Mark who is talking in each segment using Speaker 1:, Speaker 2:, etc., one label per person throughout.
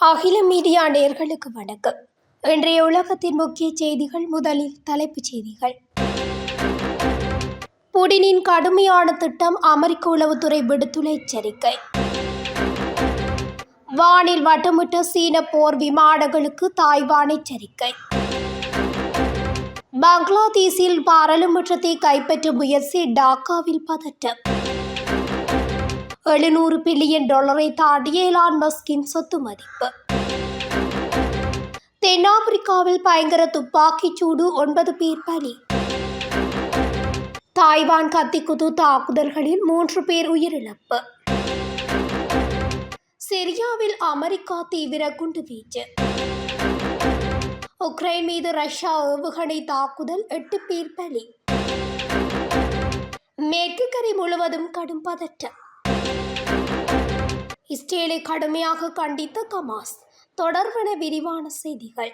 Speaker 1: அகில மீடியா நேர்களுக்கு வணக்கம். இன்றைய உலகத்தின் முக்கிய செய்திகள் முதலில் தலைப்புச் செய்திகள். புடினின் கடுமையான திட்டம் அமெரிக்க உளவுத்துறை விடுத்துள்ள எச்சரிக்கை. வானில் வட்டமிட்ட சீன போர் விமானங்களுக்கு தாய்வான் எச்சரிக்கை. பங்களாதேஷில் பாராளுமன்றத்தை கைப்பற்றும் முயற்சி டாக்காவில் பதட்டம். எழுநூறு பில்லியன் டாலரை தாண்டிய எலான் மஸ்கின் சொத்து மதிப்பு. தென்னாப்பிரிக்காவில் பயங்கர துப்பாக்கிச் சூடு ஒன்பது பேர் பலி. தாய்வான் கத்திக்குத்து தாக்குதல்களில் மூன்று பேர் உயிரிழப்பு. சிரியாவில் அமெரிக்கா தீவிர குண்டுவீச்சு. உக்ரைன் மீது ரஷ்யா ஏவுகணை தாக்குதல் எட்டு பேர் பலி. மேற்கு கரை முழுவதும் கடும் பதற்றம். இஸ்ரேலை கடுமையாக கண்டித்த கமாஸ் தொடர்பென விரிவான செய்திகள்.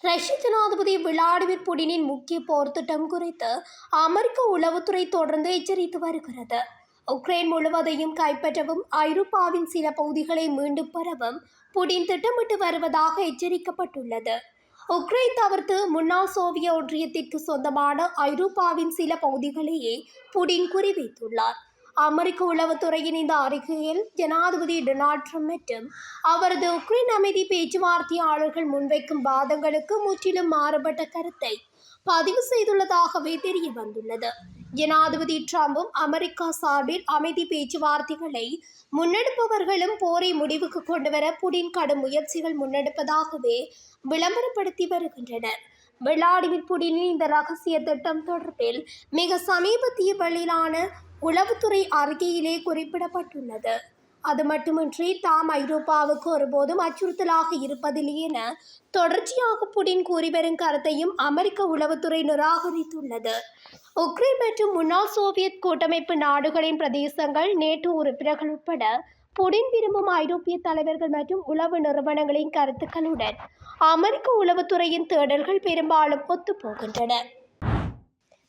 Speaker 1: ரஷ்ய ஜனாதிபதி விளாடிமிர் புடினின் முக்கிய போர் திட்டம் குறித்து அமெரிக்க உளவுத்துறை தொடர்ந்து எச்சரித்து வருகிறது. உக்ரைன் முழுவதையும் கைப்பற்றவும் ஐரோப்பாவின் சில பகுதிகளை மீண்டும் பெறவும் புடின் திட்டமிட்டு வருவதாக எச்சரிக்கப்பட்டுள்ளது. உக்ரைன் தவிர்த்து முன்னாள் சோவியத் ஒன்றியத்திற்கு சொந்தமான ஐரோப்பாவின் சில பகுதிகளையே புடின் குறிவைத்துள்ளார். அமெரிக்க உளவுத்துறையின் இந்த அறிக்கையில் ஜனாதிபதி டொனால்ட் ட்ரம்ப் மற்றும் அவரது உக்ரைன் அமைதி பேச்சுவார்த்தையாளர்கள் முன்வைக்கும் வாதங்களுக்கு முற்றிலும் மாறுபட்ட கருத்தை பதிவு செய்துள்ளதாகவே தெரிய வந்துள்ளது. ஜனாதிபதி ட்ரம்பும் அமெரிக்கா சார்பில் அமைதி பேச்சுவார்த்தைகளை முன்னெடுப்பவர்களும் போரை முடிவுக்கு கொண்டுவர புடின் கடும் முயற்சிகள் முன்னெடுப்பதாகவே விளம்பரப்படுத்தி வருகின்றனர். விளாடிமிர் புடினின் இந்த ரகசிய திட்டம் தொடர்பில் மிக சமீபத்திய வெளியிலான உளவுத்துறை அறிக்கையிலே குறிப்பிடப்பட்டுள்ளது. அது மட்டுமின்றி தாம் ஐரோப்பாவுக்கு ஒருபோதும் அச்சுறுத்தலாக இருப்பதில்லை என தொடர்ச்சியாக புடின் கூறி வரும் கருத்தையும் அமெரிக்க உளவுத்துறை நிராகரித்துள்ளது. உக்ரைன் மற்றும் முன்னாள் சோவியத் கூட்டமைப்பு நாடுகளின் பிரதேசங்கள் நேட்டோ உறுப்பினர்கள் உட்பட புடின் விரும்பும் ஐரோப்பிய தலைவர்கள் மற்றும் உளவு நிறுவனங்களின் கருத்துக்களுடன் அமெரிக்க உளவுத்துறையின் தேடல்கள் பெரும்பாலும் ஒத்துப்போகின்றன.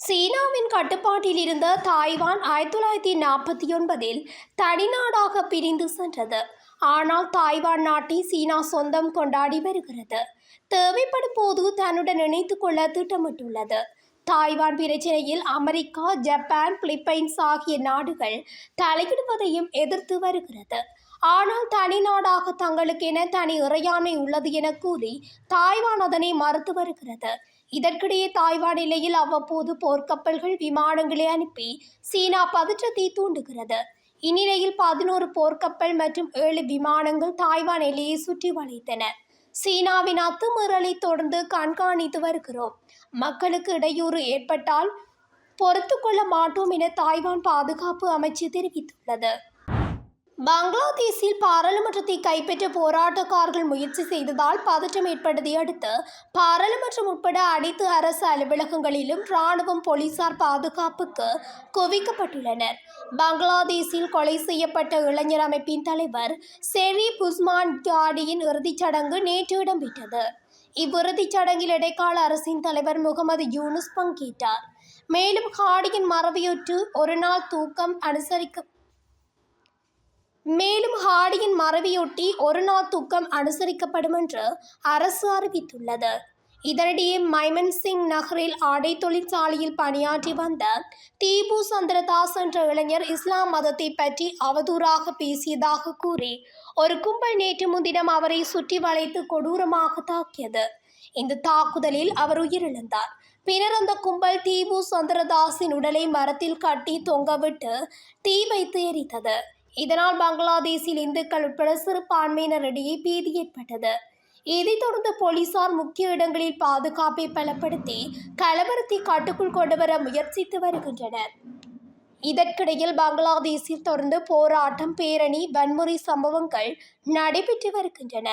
Speaker 1: சீனாவின் கட்டுப்பாட்டில் இருந்த தாய்வான் ஆயிரத்தி தொள்ளாயிரத்தி நாற்பத்தி ஒன்பதில் தனிநாடாக பிரிந்து சென்றது. ஆனால் தாய்வான் நாட்டை சீனா சொந்தம் கொண்டாடி வருகிறது. தேவைப்படும் போது தன்னுடன் இணைத்து கொள்ள திட்டமிட்டுள்ளது. தாய்வான் பிரச்சனையில் அமெரிக்கா ஜப்பான் பிலிப்பைன்ஸ் ஆகிய நாடுகள் தலையிடுவதையும் எதிர்த்து வருகிறது. ஆனால் தனி நாடாக தங்களுக்கென தனி இறையாண்மை உள்ளது என கூறி தாய்வான் அதனை மறுத்து வருகிறது. இதற்கிடையே தாய்வான் நிலையில் அவ்வப்போது போர்க்கப்பல்கள் விமானங்களை அனுப்பி சீனா பதற்றத்தை தூண்டுகிறது. இந்நிலையில் பதினோரு போர்க்கப்பல் மற்றும் ஏழு விமானங்கள் தாய்வான் எல்லையை சுற்றி வளைத்தன. சீனாவின் அத்துமீறலை தொடர்ந்து கண்காணித்து வருகிறோம். மக்களுக்கு இடையூறு ஏற்பட்டால் பொறுத்து கொள்ள மாட்டோம் என தாய்வான் பாதுகாப்பு அமைச்சு தெரிவித்துள்ளது. பங்களாதேஷில் பாராளுமன்றத்தை கைப்பற்ற போராட்டக்காரர்கள் முயற்சி செய்ததால் பதற்றம் ஏற்பட்டதை அடுத்து பாராளுமன்றம் உட்பட அனைத்து அரசு அலுவலகங்களிலும் ராணுவம் போலீசார் பாதுகாப்புக்கு குவிக்கப்பட்டுள்ளனர். பங்களாதேஷில் கொலை செய்யப்பட்ட இளைஞர் அமைப்பின் தலைவர் செரி புஸ்மான் காடியின் இறுதிச் சடங்கு நேற்று இடம்பெற்றது. இவ்விறுதிச் சடங்கில் இடைக்கால அரசின் தலைவர் முகமது யூனுஸ் பங்கேற்றார். மேலும் ஹாடியின் மறைவையொற்று ஒரு நாள் தூக்கம் அனுசரிக்க மேலும் ஹாடியின் மறைவையொட்டி ஒரு நாள் தூக்கம் அனுசரிக்கப்படும் என்று அரசு அறிவித்துள்ளது. இதனிடையே மைமன் சிங் நகரில் ஆடை தொழிற்சாலையில் பணியாற்றி வந்த தீபு சந்திரதாஸ் என்ற இளைஞர் இஸ்லாம் மதத்தை பற்றி அவதூறாக பேசியதாக கூறி ஒரு கும்பல் நேற்று முன்தினம் அவரை சுற்றி வளைத்து கொடூரமாக தாக்கியது. இந்த தாக்குதலில் அவர் உயிரிழந்தார். பின்னர் அந்த கும்பல் தீபு சந்திரதாஸின் உடலை மரத்தில் கட்டி தொங்கவிட்டு தீ வைத்து எரித்தது. இதனால் பங்களாதேஷில் இந்துக்கள் உட்பட சிறுபான்மையினரிடையே பீதி ஏற்பட்டது. இதைத் தொடர்ந்து போலீசார் முக்கிய இடங்களில் பாதுகாப்பை பலப்படுத்தி கலவரத்தை கட்டுக்குள் கொண்டுவர முயற்சித்து வருகின்றனர். இதற்கிடையில் பங்களாதேஷில் தொடர்ந்து போராட்டம் பேரணி வன்முறை சம்பவங்கள் நடைபெற்று வருகின்றன.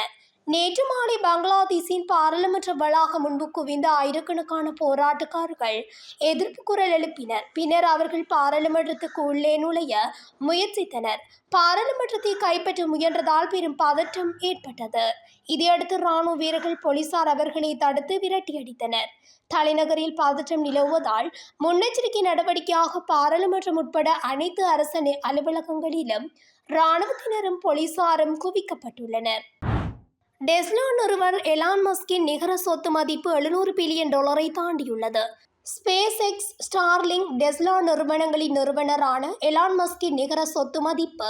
Speaker 1: நேற்று மாலை பங்களாதேஷின் பாராளுமன்ற வளாகம் முன்பு குவிந்த ஆயிரக்கணக்கான போராட்டக்காரர்கள் எதிர்ப்பு குரல் எழுப்பினர். பின்னர் அவர்கள் பாராளுமன்றத்துக்கு உள்ளே நுழைய முயற்சித்தனர். பாராளுமன்றத்தை கைப்பற்ற முயன்றதால் பெரும் பதற்றம் ஏற்பட்டது. இதையடுத்து ராணுவ வீரர்கள் போலீசார் அவர்களை தடுத்து விரட்டியடித்தனர் தலைநகரில் பதற்றம் நிலவுவதால் முன்னெச்சரிக்கை நடவடிக்கையாக பாராளுமன்றம் உட்பட அனைத்து அரசு அலுவலகங்களிலும் இராணுவத்தினரும் போலீசாரும் குவிக்கப்பட்டுள்ளனர். டெஸ்லா நிறுவனர் எலான் மஸ்கின் நிகர சொத்து மதிப்பு எழுநூறு பில்லியன் டாலரை தாண்டியுள்ளது. ஸ்பேஸ் எக்ஸ் ஸ்டார்லிங் டெஸ்லா நிறுவனங்களின் நிறுவனரான எலான் மஸ்கின் நிகர சொத்து மதிப்பு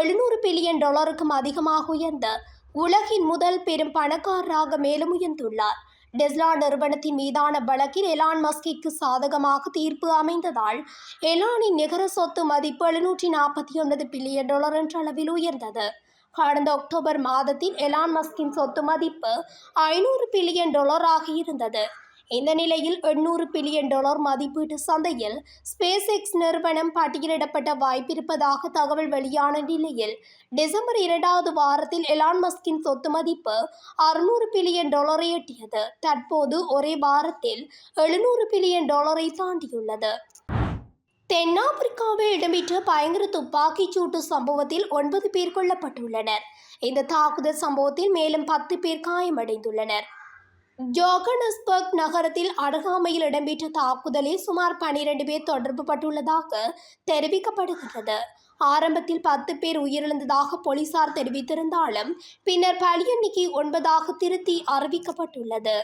Speaker 1: எழுநூறு பில்லியன் டாலருக்கும் அதிகமாக உயர்ந்த உலகின் முதல் பெரும் பணக்காரராக மேலும் உயர்ந்துள்ளார். டெஸ்லா நிறுவனத்தின் மீதான வழக்கில் எலான் மஸ்கிக்கு சாதகமாக தீர்ப்பு அமைந்ததால் எலானின் நிகர சொத்து மதிப்பு எழுநூற்றி நாற்பத்தி ஒன்பது பில்லியன் டாலர் என்ற அளவில் உயர்ந்தது. கடந்த அக்டோபர் மாதத்தில் எலான் மஸ்கின் சொத்து மதிப்பு ஐநூறு பில்லியன் டாலராக இருந்தது இந்த நிலையில் எண்ணூறு பில்லியன் டாலர் மதிப்பீட்டு சந்தையில் ஸ்பேஸ் எக்ஸ் நிறுவனம் பட்டியலிடப்பட்ட வாய்ப்பிருப்பதாக தகவல் வெளியான நிலையில் டிசம்பர் இரண்டாவது வாரத்தில் எலான் மஸ்கின் சொத்து மதிப்பு அறுநூறு பில்லியன் டாலரை எட்டியது. தற்போது ஒரே வாரத்தில் எழுநூறு பில்லியன் டாலரை தாண்டியுள்ளது. தென்னாப்பிரிக்காவில் இடம்பெற்ற பயங்கர துப்பாக்கிச் சூட்டு சம்பவத்தில் ஒன்பது பேர் கொல்லப்பட்டுள்ளனர். இந்த தாக்குதல் சம்பவத்தில் மேலும் பத்து பேர் காயமடைந்துள்ளனர். ஜோகனஸ்பர்க் நகரத்தில் அருகாமையில் இடம்பெற்ற தாக்குதலில் சுமார் பனிரெண்டு பேர் தொடர்பு பட்டுள்ளதாக தெரிவிக்கப்படுகிறது ஆரம்பத்தில் பத்து பேர் உயிரிழந்ததாக போலீசார் தெரிவித்திருந்தாலும் பின்னர் பலி எண்ணிக்கை ஒன்பதாக திருத்தி அறிவிக்கப்பட்டுள்ளது.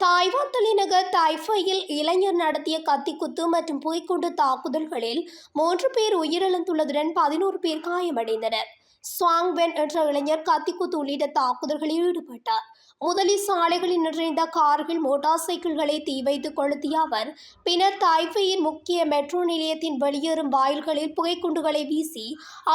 Speaker 1: தாய்வான் தலைநகர் தைஃபையில் இளைஞர் நடத்திய கத்திக்குத்து மற்றும் புகைக்குண்டு தாக்குதல்களில் மூன்று பேர் உயிரிழந்துள்ளதுடன் பதினோரு பேர் காயமடைந்தனர். ஸ்வாங்வென் என்ற இளைஞர் கத்திக்குத்து உள்ளிட்ட தாக்குதல்களில் ஈடுபட்டார். முதலில் சாலைகளில் நிறைந்த கார்கள் மோட்டார் சைக்கிள்களை தீ வைத்து கொளுத்திய அவர் பின்னர் தாய்ஃபையின் முக்கிய மெட்ரோ நிலையத்தின் வெளியேறும் வாயில்களில் புகைக்குண்டுகளை வீசி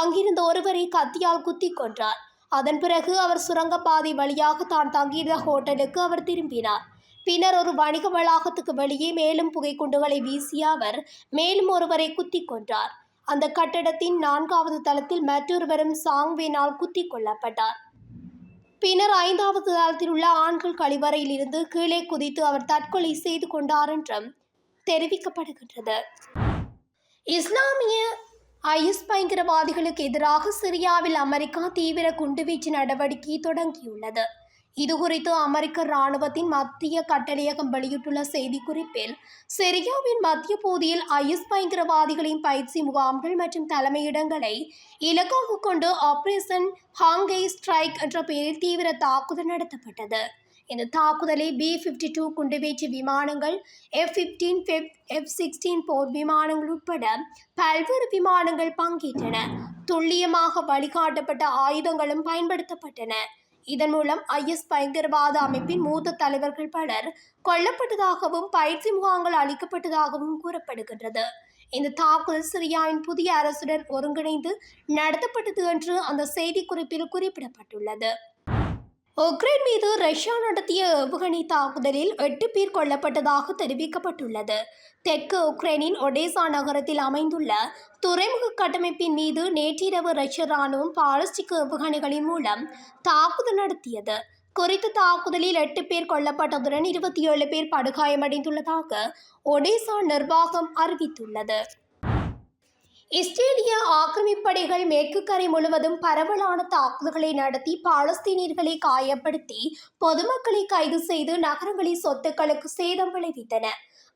Speaker 1: அங்கிருந்த ஒருவரை கத்தியால் குத்திக் கொன்றார். அதன் பிறகு அவர் சுரங்கப்பாதை வழியாக தான் தங்கியிருந்த ஹோட்டலுக்கு அவர் திரும்பினார். பின்னர் ஒரு வணிக வளாகத்துக்கு வெளியே மேலும் புகைக்குண்டுகளை வீசிய அவர் மேலும் ஒருவரை குத்திக் கொன்றார். அந்த கட்டடத்தின் நான்காவது தளத்தில் மற்றொருவரும் சாங்வேனால் குத்திக் கொல்லப்பட்டார். பின்னர் ஐந்தாவது தளத்தில் உள்ள ஆண்கள் கழிவறையில் இருந்து கீழே குதித்து அவர் தற்கொலை செய்து கொண்டார் என்றும் தெரிவிக்கப்படுகின்றது. இஸ்லாமிய ஐஎஸ் பயங்கரவாதிகளுக்கு எதிராக சிரியாவில் அமெரிக்கா தீவிர குண்டுவீச்சு நடவடிக்கை தொடங்கியுள்ளது. இதுகுறித்து அமெரிக்க இராணுவத்தின் மத்திய கட்டளையகம் வெளியிட்டுள்ள செய்திக்குறிப்பில் சிரியாவின் மத்திய பகுதியில் ஐஎஸ் பயங்கரவாதிகளின் பயிற்சி முகாம்கள் மற்றும் தலைமையிடங்களை இலக்காக கொண்டு ஆபரேஷன் ஹாங்கை ஸ்ட்ரைக் என்ற பெயரில் தீவிர தாக்குதல் நடத்தப்பட்டது. இந்த தாக்குதலில் பி ஃபிஃப்டி டூ குண்டுவீச்சு விமானங்கள் எஃப் ஃபிஃப்டீன் எஃப் சிக்ஸ்டீன் போர் விமானங்கள் உட்பட பல்வேறு விமானங்கள் பங்கேற்றன. துல்லியமாக வழிகாட்டப்பட்ட ஆயுதங்களும் பயன்படுத்தப்பட்டன. இதன் மூலம் ஐஎஸ் பயங்கரவாத அமைப்பின் மூத்த தலைவர்கள் பலர் கொல்லப்பட்டதாகவும் பயிற்சி முகாங்கள் அளிக்கப்பட்டதாகவும் கூறப்படுகின்றது. இந்த தாக்குதல் சிரியாவின் புதிய அரசுடன் ஒருங்கிணைந்து நடத்தப்பட்டது என்று அந்த செய்திக்குறிப்பில் குறிப்பிடப்பட்டுள்ளது. உக்ரைன் மீது ரஷ்யா நடத்திய ஏவுகணை தாக்குதலில் எட்டு பேர் கொல்லப்பட்டதாக தெரிவிக்கப்பட்டுள்ளது. தெற்கு உக்ரைனின் ஒடேசா நகரத்தில் அமைந்துள்ள துறைமுக கட்டமைப்பின் மீது நேற்றிரவு ரஷ்ய ராணுவம் பாலிஸ்டிக் ஏவுகணைகளின் மூலம் தாக்குதல் நடத்தியது. குறித்த தாக்குதலில் எட்டு பேர் கொல்லப்பட்டதுடன் இருபத்தி ஏழு பேர் படுகாயமடைந்துள்ளதாக ஒடேசா நிர்வாகம் அறிவித்துள்ளது. இஸ்ரேலிய ஆக்கிரமிப்படைகள் மேற்கு கரை முழுவதும் பரவலான தாக்குதல்களை நடத்தி பாலஸ்தீனியர்களை காயப்படுத்தி பொதுமக்களை கைது செய்து நகரங்களின் சொத்துக்களுக்கு சேதம் விளைவித்தன.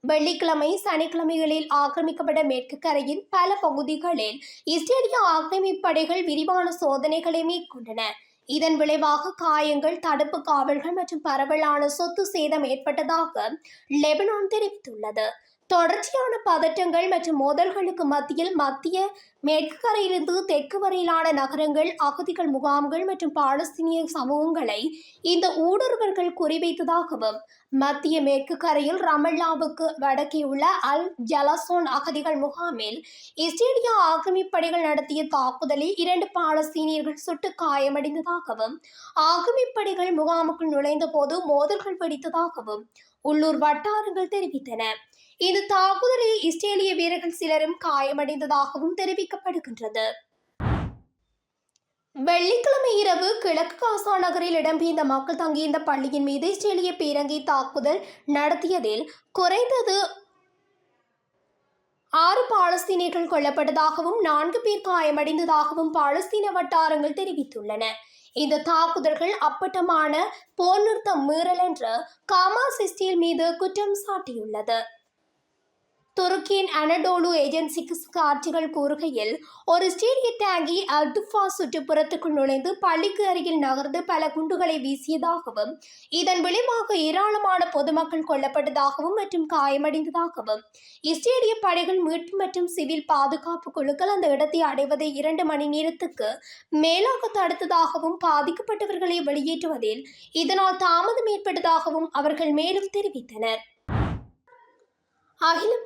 Speaker 1: வெள்ளிக்கிழமை சனிக்கிழமைகளில் ஆக்கிரமிக்கப்பட்ட மேற்கு கரையின் பல பகுதிகளில் இஸ்ரேலிய ஆக்கிரமிப்படைகள் விரிவான சோதனைகளை மேற்கொண்டன. இதன் விளைவாக காயங்கள் தடுப்பு காவல்கள் மற்றும் பரவலான சொத்து சேதம் ஏற்பட்டதாக லெபனான் தெரிவித்துள்ளது. தொடர்ச்சியான பதற்றங்கள் மற்றும் மோதல்களுக்கு மத்தியில் மத்திய மேற்கு கரையிலிருந்து தெற்கு வரையிலான நகரங்கள் அகதிகள் முகாம்கள் மற்றும் பாலஸ்தீனிய சமூகங்களை இந்த ஊடுருவர்கள் குறிவைத்ததாகவும் மத்திய மேற்கு கரையில் ரமல்லாவுக்கு வடக்கே உள்ள அல் ஜலசோன் அகதிகள் முகாமில் இஸ்ரேலிய ஆக்கிரமிப்படைகள் நடத்திய தாக்குதலில் இரண்டு பாலஸ்தீனியர்கள் சுட்டு காயமடைந்ததாகவும் ஆக்கிரமிப்படைகள் முகாமுக்குள் நுழைந்த போது மோதல்கள் வெடித்ததாகவும் உள்ளூர் வட்டாரங்கள் தெரிவித்தன. இந்த தாக்குதலில் இஸ்ரேலிய வீரர்கள் சிலரும் காயமடைந்ததாகவும் தெரிவிக்கப்படுகின்றது. வெள்ளிக்கிழமை இரவு கிழக்கு காசா நகரில் இடம்பெயர்ந்த மக்கள் தங்கியிருந்த பள்ளியின் மீது இஸ்ரேலிய பீரங்கி தாக்குதல் நடத்தியதில் குறைந்தது ஆறு பாலஸ்தீனியர்கள் கொல்லப்பட்டதாகவும் நான்கு பேர் காயமடைந்ததாகவும் பாலஸ்தீன வட்டாரங்கள் தெரிவித்துள்ளன. இந்த தாக்குதல்கள் அப்பட்டமான போர் நிறுத்தம் மீறல் என்று காமாஸ் இஸ்ரேல் மீது குற்றம் சாட்டியுள்ளது. துருக்கியின் அனடோலு ஏஜென்சிக்கு காட்சிகள் கூறுகையில் ஒரு ஸ்டேடிய டேங்கி அல்துஃபா சுற்றுப்புறத்துக்குள் நுழைந்து பள்ளிக்கு அருகில் நகர்ந்து பல குண்டுகளை வீசியதாகவும் இதன் விளைவாக ஏராளமான பொதுமக்கள் கொல்லப்பட்டதாகவும் மற்றும் காயமடைந்ததாகவும் இஸ்ரேலிய படைகள் மீட்பு மற்றும் சிவில் பாதுகாப்பு குழுக்கள் அந்த இடத்தை அடைவதை இரண்டு மணி நேரத்துக்கு மேலாக தடுத்ததாகவும் பாதிக்கப்பட்டவர்களை வெளியேற்றுவதில் இதனால் தாமதம் ஏற்பட்டதாகவும் அவர்கள் மேலும் தெரிவித்தனர். அகிலம்